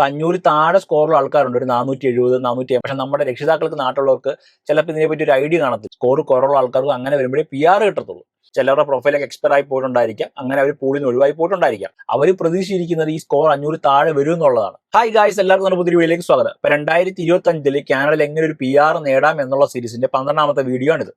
ഇപ്പൊ അഞ്ഞൂറ് താഴെ സ്കോറുള്ള ആൾക്കാരുണ്ട്. ഒരു നാനൂറ്റി എഴുപത് നാനൂറ്റി പക്ഷെ നമ്മുടെ രക്ഷിതാക്കൾക്ക് നാട്ടിലുള്ളവർക്ക് ചിലപ്പോൾ ഇതിനെ പറ്റി ഒരു ഐഡിയ കാണത്തില്ല. സ്കോർ കുറവുള്ള ആൾക്കാർക്ക് അങ്ങനെ വരുമ്പോഴേ പി ആർ കിട്ടത്തുള്ളൂ. ചിലരുടെ പ്രൊഫൈലൊക്കെ എക്സ്പയർ ആയി പോയിട്ടുണ്ടായിരിക്കാം. അങ്ങനെ അവർ പൂളിൽ നിന്ന് ഒഴിവായി പോയിട്ടുണ്ടായിരിക്കാം. അവർ പ്രതീക്ഷിച്ചിരിക്കുന്നത് ഈ സ്കോർ അഞ്ഞൂറ് താഴെ വരും എന്നുള്ളതാണ്. ഹായ് ഗായ്സ് എല്ലാവർക്കും നമ്മുടെ പുതിയ വീഡിയോയിലേക്ക് സ്വാഗതം. ഇപ്പൊ രണ്ടായിരത്തി ഇരുപത്തി അഞ്ചിൽ കാനഡയിൽ എങ്ങനെ ഒരു പി ആർ നേടാം എന്നുള്ള സീരീസിന്റെ പന്ത്രണ്ടാമത്തെ വീഡിയോ ആണിത്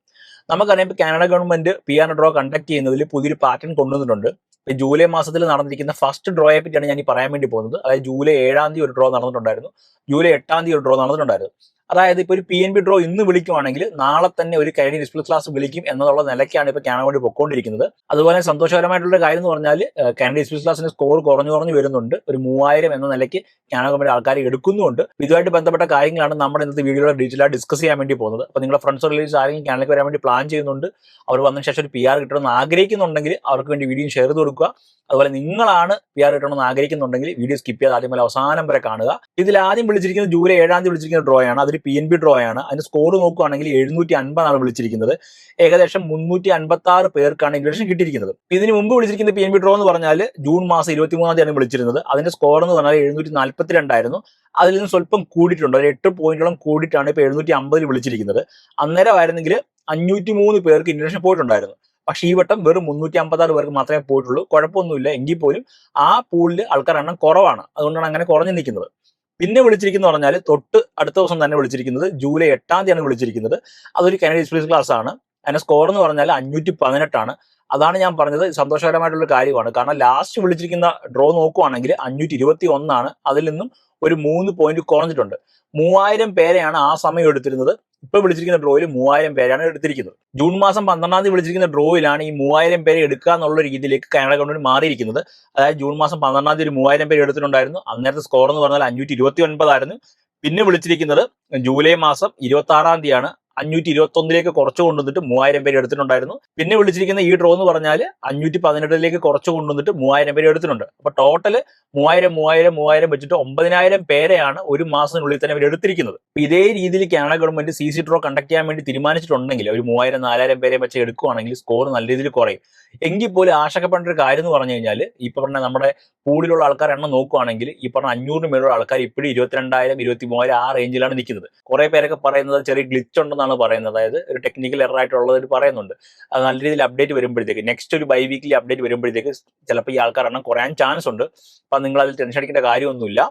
നമുക്കറിയാം Canada government P R draw conduct ചെയ്യുന്നതിൽ പുതിയൊരു പാറ്റേൺ കൊണ്ടുവന്നിട്ടുണ്ട്. ഇപ്പൊ ജൂലൈ മാസത്തിൽ നടന്നിരിക്കുന്ന ഫസ്റ്റ് ഡ്രോയെ പറ്റിയാണ് ഞാൻ ഈ പറയാൻ വേണ്ടി പോകുന്നത്. അതായത് ജൂലൈ ഏഴാം തീയതി ഒരു ഡ്രോ നടന്നിട്ടുണ്ടായിരുന്നു. ജൂലൈ എട്ടാം തീയതി ഒരു ഡ്രോ നടന്നിട്ടുണ്ടായിരുന്നു. അതായത് ഇപ്പോൾ ഒരു പി എൻ ബി ഡ്രോ ഇന്ന് വിളിക്കുവാണെങ്കിൽ നാളെ തന്നെ ഒരു കനഡിയൻ ഡിസ്പ്ലേ ക്ലാസ് വിളിക്കും എന്നുള്ള നിലയ്ക്കാണ് ഇപ്പോൾ കാനഡ വേണ്ടി പൊക്കോണ്ടിരിക്കുന്നത്. അതുപോലെ സന്തോഷകരമായിട്ടുള്ള കാര്യം എന്ന് പറഞ്ഞാൽ കാനഡ ഡിസ്പ്ലേ ക്ലാസിന്റെ സ്കോർ കുറഞ്ഞു കുറഞ്ഞു വരുന്നുണ്ട്. ഒരു മൂവായിരം എന്ന നിലയ്ക്ക് കാനഡ കമ്പനി ആൾക്കാർ എടുക്കുന്നുണ്ട് ഇതുമായിട്ട് ബന്ധപ്പെട്ട കാര്യങ്ങളാണ് നമ്മുടെ ഇന്നത്തെ വീഡിയോയിൽ ഡീറ്റെയിൽ ആയിട്ട് ഡിസ്കസ് ചെയ്യാൻ വേണ്ടി പോകുന്നത്. അപ്പോൾ നിങ്ങളുടെ ഫ്രണ്ട്സ് റിലേറ്റീവ്സ് ആരെങ്കിലും ക്യാനലേക്ക് വരാൻ വേണ്ടി പ്ലാൻ ചെയ്യുന്നുണ്ട്. അവർ വന്നതിന് ശേഷം ഒരു പി ആർ കിട്ടണമെന്ന് ആഗ്രഹിക്കുന്നുണ്ടെങ്കിൽ അവർക്ക് വേണ്ടി വീഡിയോ ഷെയർ ചെയ്ത് കൊടുക്കുക. അതുപോലെ നിങ്ങളാണ് പി ആർ കിട്ടണമെന്ന് ആഗ്രഹിക്കുന്നുണ്ടെങ്കിൽ വീഡിയോ സ്കിപ്പ് ചെയ്ത് ആദ്യം മുതൽ അവസാനം വരെ കാണുക. ഇതിൽ ആദ്യം വിളിച്ചിരിക്കുന്നത് ജൂലൈ ഏഴാം തീയതി വിളിച്ചിരിക്കുന്ന ഡ്രോയാണ് അതൊരു പി എൻ ബി ഡ്രോ ആണ്. അതിന്റെ സ്കോർ നോക്കുകയാണെങ്കിൽ എഴുന്നൂറ്റി അൻപതാണ് വിളിച്ചിരിക്കുന്നത്. ഏകദേശം മുന്നൂറ്റി അൻപത്തി ആറ് പേർക്കാണ് ഇൻവിറ്റേഷൻ കിട്ടിയിരിക്കുന്നത്. ഇതിന് മുമ്പ് വിളിച്ചിരിക്കുന്ന പി എൻ ബി ഡ്രോ എന്ന് പറഞ്ഞാൽ ജൂൺ മാസം ഇരുപത്തി മൂന്നാം തീയതിയാണ് വിളിച്ചിരുന്നത്. അതിന്റെ സ്കോർ എന്ന് പറഞ്ഞാൽ എഴുന്നൂറ്റി നാൽപ്പത്തി രണ്ടായിരുന്നു അതിൽ നിന്ന് സ്വല്പം കൂടിയിട്ടുണ്ട്. ഒരു എട്ട് പോയിന്റോളം കൂടിയിട്ടാണ് ഇപ്പോൾ എഴുന്നൂറ്റി അമ്പതിൽ വിളിച്ചിരിക്കുന്നത്. അന്നേരമായിരുന്നെങ്കിൽ അഞ്ഞൂറ്റി മൂന്ന് പേർക്ക് ഇൻവിറ്റേഷൻ പോയിട്ടുണ്ടായിരുന്നു. പക്ഷേ ഈ വട്ടം വെറും മുന്നൂറ്റി അമ്പത്താറ് പേർക്ക് മാത്രമേ പോയിട്ടുള്ളൂ. കുഴപ്പമൊന്നുമില്ല. എങ്കിൽ പോലും ആ പൂളിൽ ആൾക്കാർ എണ്ണം കുറവാണ്. അതുകൊണ്ടാണ് അങ്ങനെ കുറഞ്ഞു നിൽക്കുന്നത്. പിന്നെ വിളിച്ചിരിക്കുന്നത് പറഞ്ഞാൽ തൊട്ട് അടുത്ത ദിവസം തന്നെ വിളിച്ചിരിക്കുന്നത് ജൂലൈ എട്ടാം തീയതിയാണ് വിളിച്ചിരിക്കുന്നത്. അതൊരു കനഡ എക്സ്പ്രീസ് ക്ലാസ് ആണ്. അതിന്റെ സ്കോർ എന്ന് പറഞ്ഞാൽ അഞ്ഞൂറ്റി പതിനെട്ടാണ് അതാണ് ഞാൻ പറഞ്ഞത്. സന്തോഷകരമായിട്ടുള്ള കാര്യമാണ്. കാരണം ലാസ്റ്റ് വിളിച്ചിരിക്കുന്ന ഡ്രോ നോക്കുവാണെങ്കിൽ അഞ്ഞൂറ്റി ഇരുപത്തി ഒന്നാണ് അതിൽ നിന്നും ഒരു മൂന്ന് പോയിന്റ് കുറഞ്ഞിട്ടുണ്ട്. മൂവായിരം പേരെയാണ് ആ സമയം എടുത്തിരുന്നത്. ഇപ്പൊ വിളിച്ചിരിക്കുന്ന ഡ്രോയിൽ മൂവായിരം പേരാണ് എടുത്തിരിക്കുന്നത്. ജൂൺ മാസം പന്ത്രണ്ടാം തീയതി വിളിച്ചിരിക്കുന്ന ഡ്രോയിലാണ് ഈ മൂവായിരം പേരെ എടുക്കുക എന്നുള്ള രീതിയിലേക്ക് കാനഡ ഗവൺമെന്റ് മാറിയിരിക്കുന്നത്. അതായത് ജൂൺ മാസം പന്ത്രണ്ടാം തീയതി ഒരു മൂവായിരം പേര് എടുത്തിട്ടുണ്ടായിരുന്നു. അന്നേരത്തെ സ്കോർ എന്ന് പറഞ്ഞാൽ അഞ്ഞൂറ്റി ഇരുപത്തി ഒൻപതായിരുന്നു പിന്നെ വിളിച്ചിരിക്കുന്നത് ജൂലൈ മാസം ഇരുപത്തി ആറാം തീയതിയാണ്. അഞ്ഞൂറ്റി ഇരുപത്തി ഒന്നിലേക്ക് കുറച്ച് കൊണ്ടുവന്നിട്ട് മൂവായിരം പേര് എടുത്തിട്ടുണ്ടായിരുന്നു. പിന്നെ വിളിച്ചിരിക്കുന്ന ഈ ഡ്രോ എന്ന് പറഞ്ഞാൽ അഞ്ഞൂറ്റി പതിനെട്ടിലേക്ക് കുറച്ച് കൊണ്ടുവന്നിട്ട് മൂവായിരം പേര് എടുത്തിട്ടുണ്ട്. അപ്പൊ ടോട്ടൽ മൂവായിരം മൂവായിരം മൂവായിരം വെച്ചിട്ട് ഒമ്പതിനായിരം പേരെയാണ് ഒരു മാസത്തിനുള്ളിൽ തന്നെ അവർ എടുത്തിരിക്കുന്നത്. ഇതേ രീതിയിൽ government C C draw conduct ചെയ്യാൻ വേണ്ടി തീരുമാനിച്ചിട്ടുണ്ടെങ്കിൽ ഒരു മൂവായിരം നാലായിരം പേരെ വെച്ച് എടുക്കുകയാണെങ്കിൽ സ്കോർ നല്ല രീതിയിൽ കുറയും. എങ്കിൽ പോലും ആശങ്കപ്പെടേണ്ട ഒരു കാര്യം എന്ന് പറഞ്ഞു കഴിഞ്ഞാൽ ഈ പറഞ്ഞ നമ്മുടെ പൂളിലുള്ള ആൾക്കാർ എണ്ണം നോക്കുവാണെങ്കിൽ ഈ പറഞ്ഞ അഞ്ഞൂറിന് മേലുള്ള ആൾക്കാർ ഇപ്പോഴും ഇരുപത്തിരണ്ടായിരം ഇരുപത്തി മൂവായിരം ആ റേഞ്ചിലാണ് നിൽക്കുന്നത്. കുറെ പേരൊക്കെ പറയുന്നത് ചെറിയ ഗ്ലിച്ച് ഉണ്ടെന്നാണ് പറയുന്നത്. അതായത് ഒരു ടെക്നിക്കൽ എറർ ആയിട്ടുള്ളത് പറയുന്നുണ്ട്. അത് നല്ല രീതിയിൽ അപ്ഡേറ്റ് വരുമ്പോഴത്തേക്ക് നെക്സ്റ്റ് ഒരു ബൈ വീക്കിലി അപ്ഡേറ്റ് വരുമ്പോഴത്തേക്ക് ചിലപ്പോൾ ഈ ആൾക്കാർ എണ്ണം കുറയാൻ ചാൻസ് ഉണ്ട്. അപ്പം നിങ്ങൾ അതിൽ ടെൻഷൻ അടിക്കേണ്ട കാര്യമൊന്നുമില്ല.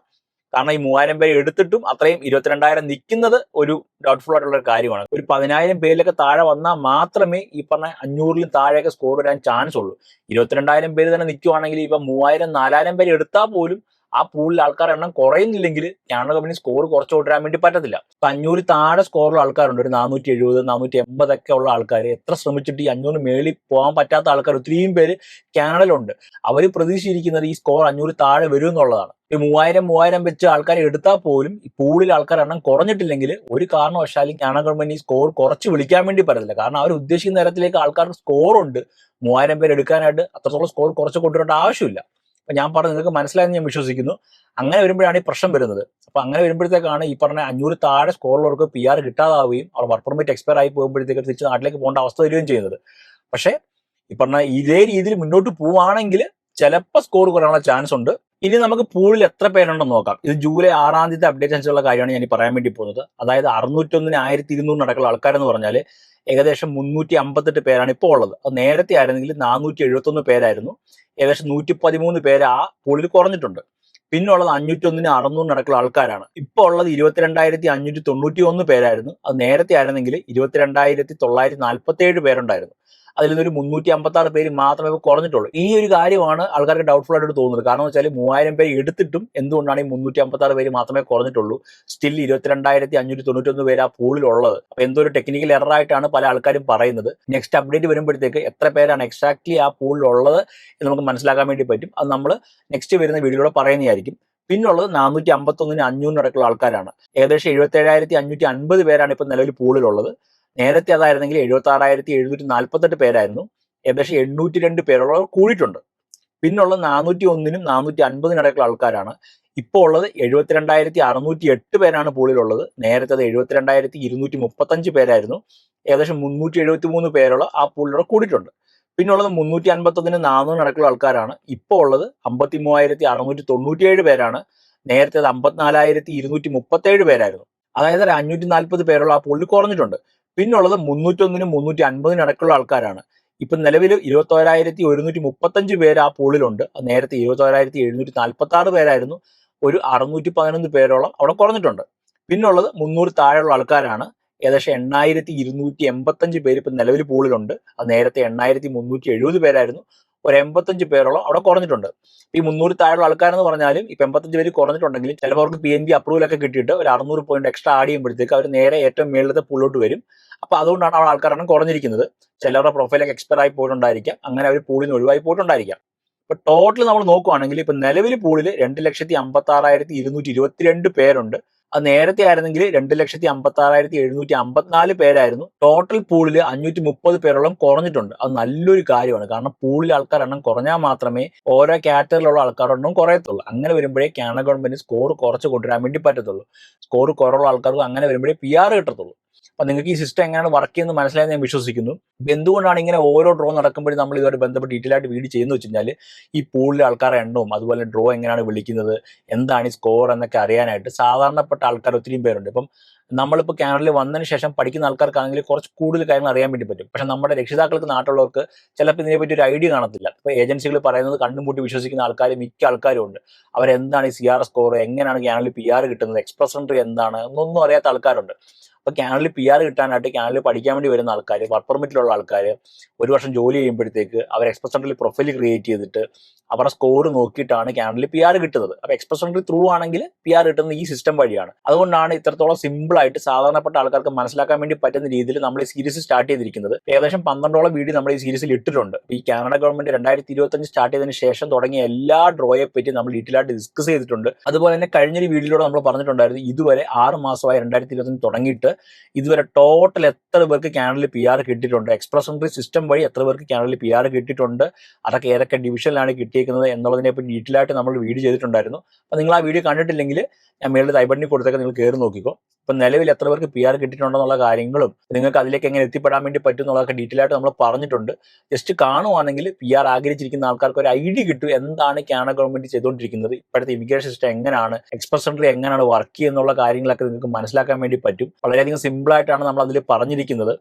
കാരണം ഈ മൂവായിരം പേര് എടുത്തിട്ടും അത്രയും ഇരുപത്തിരണ്ടായിരം നിൽക്കുന്നത് ഒരു ഡൗട്ട്ഫുൾ ആയിട്ടുള്ള ഒരു കാര്യമാണ്. ഒരു പതിനായിരം പേരിലൊക്കെ താഴെ വന്നാൽ മാത്രമേ ഈ പറഞ്ഞ അഞ്ഞൂറിലും താഴെയൊക്കെ സ്കോർ വരാൻ ചാൻസ് ഉള്ളൂ. ഇരുപത്തിരണ്ടായിരം പേര് തന്നെ നിൽക്കുവാണെങ്കിൽ ഇപ്പൊ മൂവായിരം നാലായിരം പേര് എടുത്താൽ പോലും ആ പൂളിൽ ആൾക്കാർ എണ്ണം കുറയുന്നില്ലെങ്കിൽ കാനഡ കമ്പനി സ്കോർ കുറച്ച് കൊണ്ടുവരാൻ വേണ്ടി പറ്റത്തില്ല. ഇപ്പൊ അഞ്ഞൂറ് താഴെ സ്കോറുള്ള ആൾക്കാരുണ്ട്. ഒരു നാനൂറ്റി എഴുപത് നാനൂറ്റി എൺപതൊക്കെ ഉള്ള ആൾക്കാർ എത്ര ശ്രമിച്ചിട്ട് ഈ അഞ്ഞൂറ് മേളിൽ പോകാൻ പറ്റാത്ത ആൾക്കാർ ഒത്തിരിയും പേര് കാനഡയിലുണ്ട് അവർ പ്രതീക്ഷിച്ചിരിക്കുന്നത് ഈ സ്കോർ അഞ്ഞൂറ് താഴെ വരും എന്നുള്ളതാണ്. ഒരു മൂവായിരം മൂവായിരം വെച്ച് ആൾക്കാരെ എടുത്താൽ പോലും ഈ പൂളിൽ ആൾക്കാർ എണ്ണം കുറഞ്ഞിട്ടില്ലെങ്കിൽ ഒരു കാരണവശാലും കാനഡ ഗവൺമെന്റ് ഈ സ്കോർ കുറച്ച് വിളിക്കാൻ വേണ്ടി പറ്റത്തില്ല. കാരണം അവർ ഉദ്ദേശിക്കുന്ന തരത്തിലേക്ക് ആൾക്കാർക്ക് സ്കോർ ഉണ്ട്. മൂവായിരം പേര് എടുക്കാനായിട്ട് അത്രത്തോളം സ്കോർ കുറച്ച് കൊണ്ടുവരേണ്ട ആവശ്യമില്ല. അപ്പൊ ഞാൻ പറഞ്ഞു നിങ്ങൾക്ക് മനസ്സിലായെന്ന് ഞാൻ വിശ്വസിക്കുന്നു. അങ്ങനെ വരുമ്പോഴാണ് ഈ പ്രശ്നം വരുന്നത്. അപ്പൊ അങ്ങനെ വരുമ്പോഴത്തേക്കാണ് ഈ പറഞ്ഞ അഞ്ഞൂറ് താഴെ സ്കോറുള്ളവർക്ക് പി ആർ കിട്ടാതാവുകയും അവർ വർക്ക് പെർമിറ്റ് എക്സ്പയർ ആയി പോകുമ്പോഴത്തേക്ക് തിരിച്ച് നാട്ടിലേക്ക് പോകേണ്ട അവസ്ഥ വരികയും ചെയ്യുന്നത്. പക്ഷേ ഈ പറഞ്ഞ ഇതേ രീതിയിൽ മുന്നോട്ട് പോവുകയാണെങ്കിൽ ചിലപ്പോൾ സ്കോർ കുറയാനുള്ള ചാൻസ് ഉണ്ട്. ഇനി നമുക്ക് പൂളിൽ എത്ര പേരുണ്ടെന്ന് നോക്കാം. ഇത് ജൂലൈ ആറാം തീയതി അപ്ഡേറ്റ് അനുസരിച്ചുള്ള കാര്യമാണ് ഞാൻ പറയാൻ വേണ്ടി പോകുന്നത്. അതായത് അറുന്നൂറ്റൊന്നിന് ആയിരത്തി ഇരുന്നൂറ് അടക്കമുള്ള ആൾക്കാരെന്ന് പറഞ്ഞാൽ ഏകദേശം മുന്നൂറ്റി അമ്പത്തെട്ട് പേരാണ് ഇപ്പോൾ ഉള്ളത്. അത് നേരത്തെ ആയിരുന്നെങ്കിൽ നാനൂറ്റി എഴുപത്തൊന്ന് പേരായിരുന്നു. ഏകദേശം നൂറ്റി പതിമൂന്ന് പേര് ആ പൂളിൽ കുറഞ്ഞിട്ടുണ്ട്. പിന്നെ ഉള്ളത് അഞ്ഞൂറ്റി ഒന്നിന് അറുന്നൂറ് നടക്കുന്ന ആൾക്കാരാണ്. ഇപ്പോൾ ഉള്ളത് ഇരുപത്തിരണ്ടായിരത്തി അഞ്ഞൂറ്റി തൊണ്ണൂറ്റി ഒന്ന് പേരായിരുന്നു. അത് നേരത്തെ ആയിരുന്നെങ്കിൽ ഇരുപത്തിരണ്ടായിരത്തി തൊള്ളായിരത്തി നാൽപ്പത്തി ഏഴ് പേരുണ്ടായിരുന്നു. അതിൽ നിന്നൊരു മുന്നൂറ്റി അമ്പത്തി ആറ് പേര് മാത്രമേ കുറഞ്ഞിട്ടുള്ളൂ. ഈ ഒരു കാര്യമാണ് ആൾക്കാർക്ക് ഡൗട്ട്ഫുൾ ആയിട്ട് തോന്നുന്നത്. കാരണം വെച്ചാൽ മൂവായിരം പേര് എടുത്തിട്ടും എന്തുകൊണ്ടാണ് ഈ മുന്നൂറ്റി അമ്പത്തി ആറ് പേര് മാത്രമേ കുറഞ്ഞിട്ടുള്ളൂ? സ്റ്റിൽ ഇരുപത്തിരണ്ടായിരത്തി അഞ്ഞൂറ്റി തൊണ്ണൂറ്റൊന്ന് പേര് ആ പൂളിലുള്ളത് അപ്പോൾ എന്തോ ഒരു ടെക്നിക്കൽ എറർ ആയിട്ടാണ് പല ആൾക്കാരും പറയുന്നത്. നെക്സ്റ്റ് അപ്ഡേറ്റ് വരുമ്പോഴത്തേക്ക് എത്ര പേരാണ് എക്സാക്ട്ലി ആ പൂളിലുള്ളത് എന്ന് നമുക്ക് മനസ്സിലാക്കാൻ വേണ്ടി പറ്റും. അത് നമ്മൾ നെക്സ്റ്റ് വരുന്ന വീഡിയോയിലൂടെ പറയുന്നതായിരിക്കും. പിന്നുള്ളത് നാനൂറ്റി അമ്പത്തൊന്നിന് അഞ്ഞൂറിനടക്കുള്ള ആൾക്കാരാണ്. ഏകദേശം എഴുപത്തി ഏഴായിരത്തി അഞ്ഞൂറ്റി അൻപത് പേരാണ് ഇപ്പം നിലവിൽ പൂളിലുള്ളത് നേരത്തെ അതായിരുന്നെങ്കിൽ എഴുപത്തി ആറായിരത്തി എഴുന്നൂറ്റി നാൽപ്പത്തെട്ട് പേരായിരുന്നു. ഏകദേശം എണ്ണൂറ്റി രണ്ട് പേരുള്ളവർ കൂടിയിട്ടുണ്ട്. പിന്നുള്ള നാനൂറ്റി ഒന്നിനും നാനൂറ്റി അൻപതിനും ഇടയ്ക്കുള്ള ആൾക്കാരാണ്. ഇപ്പോൾ ഉള്ളത് എഴുപത്തിരണ്ടായിരത്തി അറുന്നൂറ്റി എട്ട് പേരാണ് പൂളിലുള്ളത്. നേരത്തെ അത് എഴുപത്തിരണ്ടായിരത്തി ഇരുന്നൂറ്റി മുപ്പത്തഞ്ച് പേരായിരുന്നു. ഏകദേശം മുന്നൂറ്റി എഴുപത്തി മൂന്ന് പേരുള്ള ആ പൂളിലൂടെ കൂടിയിട്ടുണ്ട്. പിന്നുള്ളത് മുന്നൂറ്റി അൻപത്തൊന്നിന് നാനൂറ് നടക്കുള്ള ആൾക്കാരാണ്. ഇപ്പോൾ ഉള്ളത് അമ്പത്തി മൂവായിരത്തി അറുന്നൂറ്റി തൊണ്ണൂറ്റിയേഴ് പേരാണ്. നേരത്തെ അത് അമ്പത്തിനാലായിരത്തി ഇരുന്നൂറ്റി മുപ്പത്തേഴ് പേരായിരുന്നു. അതായത് അഞ്ഞൂറ്റി നാൽപ്പത് പേരുള്ള ആ പൂളിൽ കുറഞ്ഞിട്ടുണ്ട്. പിന്നുള്ളത് മുന്നൂറ്റൊന്നിനും മുന്നൂറ്റി അൻപതിനും ഇടയ്ക്കുള്ള ആൾക്കാരാണ്. ഇപ്പം നിലവിൽ ഇരുപത്തോരായിരത്തി ഒരുന്നൂറ്റി മുപ്പത്തഞ്ച് പേര് ആ പൂളിലുണ്ട്. നേരത്തെ ഇരുപത്തോരായിരത്തി എഴുന്നൂറ്റി നാൽപ്പത്തി ആറ് പേരായിരുന്നു. ഒരു അറുന്നൂറ്റി പതിനൊന്ന് പേരോളം അവിടെ കുറഞ്ഞിട്ടുണ്ട്. പിന്നുള്ളത് മുന്നൂറ് താഴെയുള്ള ആൾക്കാരാണ്. ഏകദേശം എണ്ണായിരത്തി ഇരുന്നൂറ്റി എൺപത്തഞ്ച് പേര് ഇപ്പം നിലവിൽ പൂളിലുണ്ട്. അത് നേരത്തെ എണ്ണായിരത്തി മുന്നൂറ്റി എഴുപത് പേരായിരുന്നു. ഒരു എൺപത്തഞ്ച് പേരോളം അവിടെ കുറഞ്ഞിട്ടുണ്ട്. ഈ മുന്നൂറ് താഴെയുള്ള ആൾക്കാരെന്ന് പറഞ്ഞാലും ഇപ്പൊ എൺപത്തഞ്ച് പേര് കുറഞ്ഞിട്ടുണ്ടെങ്കിലും ചിലവർക്ക് പി എൻ ബി അപ്രൂവൽ ഒക്കെ കിട്ടിയിട്ട് ഒരു അറുന്നൂറ് പോയിന്റ് എക്സ്ട്രാ ആഡ് ചെയ്യുമ്പോഴത്തേക്ക് അവർ നേരെ ഏറ്റവും മേളിലത്തെ പുള്ളോട്ട് വരും. അപ്പൊ അതുകൊണ്ടാണ് അവിടെ ആൾക്കാരെണ്ണം കുറഞ്ഞിരിക്കുന്നത്. ചിലരുടെ പ്രൊഫൈലൊക്കെ എക്സ്പയർ ആയി പോയിട്ടുണ്ടായിരിക്കാം. അങ്ങനെ അവർ പൂളിൽ നിന്ന് ഒഴിവായി പോയിട്ടുണ്ടായിരിക്കാം. ഇപ്പൊ ടോട്ടൽ നമ്മൾ നോക്കുവാണെങ്കിൽ ഇപ്പൊ നിലവിൽ പൂളിൽ രണ്ട് ലക്ഷത്തി അമ്പത്തി ആറായിരത്തി ഇരുന്നൂറ്റി ഇരുപത്തിരണ്ട് പേരുണ്ട്. അത് നേരത്തെ ആയിരുന്നെങ്കിൽ രണ്ട് ലക്ഷത്തി അമ്പത്തി ആറായിരത്തി എഴുന്നൂറ്റി അമ്പത്തിനാല് പേരായിരുന്നു. ടോട്ടൽ പൂളിൽ അഞ്ഞൂറ്റി മുപ്പത് പേരോളം കുറഞ്ഞിട്ടുണ്ട്. അത് നല്ലൊരു കാര്യമാണ്. കാരണം പൂളിൽ ആൾക്കാർ എണ്ണം കുറഞ്ഞാൽ മാത്രമേ ഓരോ കാറ്റഗറിയിലുള്ള ആൾക്കാരുടെ എണ്ണം കുറയത്തുള്ളൂ. അങ്ങനെ വരുമ്പോഴേ കേരള ഗവൺമെന്റ് സ്കോർ കുറച്ച് കൊണ്ടുവരാൻ വേണ്ടി പറ്റത്തുള്ളൂ. സ്കോർ കുറവുള്ള ആൾക്കാർക്ക് അങ്ങനെ വരുമ്പോഴേ പി ആർ കിട്ടത്തുള്ളൂ. അപ്പൊ നിങ്ങൾക്ക് ഈ സിസ്റ്റം എങ്ങനെയാണ് വർക്ക് ചെയ്യുന്നത് മനസ്സിലായെന്ന് ഞാൻ വിശ്വസിക്കുന്നു. എന്തുകൊണ്ടാണ് ഇങ്ങനെ ഓരോ ഡ്രോ നടക്കുമ്പോഴും നമ്മൾ ഇതുമായിട്ട് ബന്ധപ്പെട്ട് ഡീറ്റെയിൽ ആയിട്ട് വീഡിയോ ചെയ്യുന്നത് വെച്ച് കഴിഞ്ഞാൽ ഈ പൂളിലെ ആൾക്കാരുടെ എണ്ണവും അതുപോലെ ഡ്രോ എങ്ങനെയാണ് വിളിക്കുന്നത് എന്താണ് ഈ സ്കോർ എന്നൊക്കെ അറിയാനായിട്ട് സാധാരണപ്പെട്ട ആൾക്കാർ ഒത്തിരിയും പേരുണ്ട്. ഇപ്പം നമ്മളിപ്പോൾ കാനഡയിൽ വന്നതിന് ശേഷം പഠിക്കുന്ന ആൾക്കാർക്കാണെങ്കിൽ കുറച്ച് കൂടുതൽ കാര്യങ്ങൾ അറിയാൻ വേണ്ടി പറ്റും. പക്ഷെ നമ്മുടെ രക്ഷിതാക്കൾക്ക് നാട്ടിലുള്ളവർക്ക് ചിലപ്പോൾ ഇതിനെപ്പറ്റി ഒരു ഐഡിയ കാണത്തില്ല. ഇപ്പോൾ ഏജൻസികൾ പറയുന്നത് കണ്ണും പൂട്ടി വിശ്വസിക്കുന്ന ആൾക്കാർ മിക്ക ആൾക്കാരും ഉണ്ട്. അവരെന്താണ് ഈ സി ആർ സ്കോർ എങ്ങനെയാണ് കാനഡയിൽ പി ആർ കിട്ടുന്നത് എക്സ്പ്രസ് എൻട്രി എന്താണ് എന്നൊന്നും അറിയാത്ത ആൾക്കാരുണ്ട്. അപ്പോൾ കാനഡയിൽ പി ആർ കിട്ടാനായിട്ട് കാനഡയിൽ പഠിക്കാൻ വേണ്ടി വരുന്ന ആൾക്കാർ വർക്ക് പെർമിറ്റിലുള്ള ആൾക്കാർ ഒരു വർഷം ജോലി ചെയ്യുമ്പോഴത്തേക്ക് അവർ എക്സ്പ്രസ് എൻട്രിയിൽ പ്രൊഫൈൽ ക്രിയേറ്റ് ചെയ്തിട്ട് അവരുടെ സ്കോർ നോക്കിയിട്ടാണ് കാനഡയിൽ പി ആർ കിട്ടുന്നത്. അപ്പോൾ എക്സ്പ്രസ് എൻട്രി ത്രൂ ആണെങ്കിൽ പി ആർ കിട്ടുന്നത് ഈ സിസ്റ്റം വഴിയാണ്. അതുകൊണ്ടാണ് ഇത്രത്തോളം സിമ്പിൾ ആയിട്ട് സാധാരണപ്പെട്ട ആൾക്കാർക്ക് മനസ്സിലാക്കാൻ വേണ്ടി പറ്റുന്ന രീതിയിൽ നമ്മൾ ഈ സീരീസ് സ്റ്റാർട്ട് ചെയ്തിരിക്കുന്നത്. ഏകദേശം പന്ത്രണ്ടോളം വീഡിയോ നമ്മൾ ഈ സീരീസിൽ ഇട്ടിട്ടുണ്ട്. ഈ കാനഡ ഗവൺമെന്റ് രണ്ടായിരത്തി ഇരുപത്തഞ്ച് സ്റ്റാർട്ട് ചെയ്തതിന് ശേഷം തുടങ്ങിയ എല്ലാ ഡ്രോയെ പറ്റി നമ്മൾ ഡീറ്റെയിൽ ആയിട്ട് ഡിസ്കസ് ചെയ്തിട്ടുണ്ട്. അതുപോലെ തന്നെ കഴിഞ്ഞൊരു വീഡിയോയിലൂടെ നമ്മൾ പറഞ്ഞിട്ടുണ്ടായിരുന്നു ഇതുവരെ ആറ് മാസമായി രണ്ടായിരത്തി ഇരുപത്തഞ്ച് തുടങ്ങിയിട്ട് ഇതുവരെ ടോട്ടൽ എത്ര പേർക്ക് കാനലിൽ പി ആർ കിട്ടിയിട്ടുണ്ട്? എക്സ്പ്രസ് എൻട്രി സിസ്റ്റം വഴി എത്ര പേർക്ക് കാനലിൽ പി ആർ കിട്ടിയിട്ടുണ്ട്? അതൊക്കെ ഏതൊക്കെ ഡിവിഷനിലാണ് കിട്ടിയിരിക്കുന്നത് എന്നുള്ളതിനെ പറ്റി ഡീറ്റെയിൽ ആയിട്ട് നമ്മൾ വീഡിയോ ചെയ്തിട്ടുണ്ടായിരുന്നു. അപ്പോൾ നിങ്ങൾ ആ വീഡിയോ കണ്ടിട്ടില്ലെങ്കിൽ ഞാൻ മേളിൽ തൈബണ്ണി കൊടുത്തൊക്കെ നിങ്ങൾ കയറി നോക്കിക്കോ. ഇപ്പം നിലവിൽ എത്ര പേർക്ക് പി ആർ കിട്ടിയിട്ടുണ്ടെന്നുള്ള കാര്യങ്ങളും നിങ്ങൾക്ക് അതിലേക്ക് എങ്ങനെ എത്തിപ്പെടാൻ വേണ്ടി പറ്റും എന്നുള്ളതൊക്കെ ഡീറ്റെയിൽ ആയിട്ട് നമ്മൾ പറഞ്ഞിട്ടുണ്ട്. ജസ്റ്റ് കാണുവാണെങ്കിൽ പി ആർ ആഗ്രഹിച്ചിരിക്കുന്ന ആൾക്കാർക്ക് ഒരു ഐഡിയ കിട്ടും. എന്താണ് കാനഡ ഗവൺമെന്റ് ചെയ്തുകൊണ്ടിരിക്കുന്നത്? ഇപ്പോഴത്തെ ഇമിഗ്രേഷൻ സിസ്റ്റം എങ്ങനെയാണ് എക്സ്പ്രസ് എൻട്രി എങ്ങനെയാണ് വർക്ക് ചെയ്യുന്നുള്ള കാര്യങ്ങളൊക്കെ നിങ്ങൾക്ക് മനസ്സിലാക്കാൻ വേണ്ടി പറ്റും. വളരെയധികം സിമ്പിളായിട്ടാണ് നമ്മൾ അതിൽ പറഞ്ഞിരിക്കുന്നത്.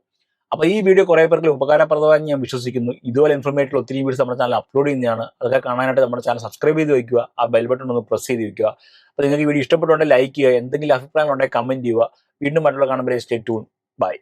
അപ്പോൾ ഈ വീഡിയോ കുറേ പേർക്ക് ഉപകാരപ്രദമായി ഞാൻ വിശ്വസിക്കുന്നു. ഇതുപോലെ ഇൻഫർമേറ്റീവ് ഒത്തിരി വീഡിയോസ് നമ്മുടെ ചാനൽ അപ്ലോഡ് ചെയ്യുന്നതാണ്. അതൊക്കെ കാണാനായിട്ട് നമ്മുടെ ചാനൽ സബ്സ്ക്രൈബ് ചെയ്ത് വയ്ക്കുക ആ ബെൽ ബട്ടൺ ഒന്ന് പ്രസ് ചെയ്ത് വയ്ക്കുക അപ്പോൾ നിങ്ങൾക്ക് വീഡിയോ ഇഷ്ടപ്പെട്ടുണ്ടെങ്കിൽ ലൈക്ക് ചെയ്യുക. എന്തെങ്കിലും അഭിപ്രായം ഉണ്ടെങ്കിൽ കമന്റ് ചെയ്യുക. വീണ്ടും മറ്റുള്ള കാണുമ്പോൾ സ്റ്റേ ടൂൺ ബൈ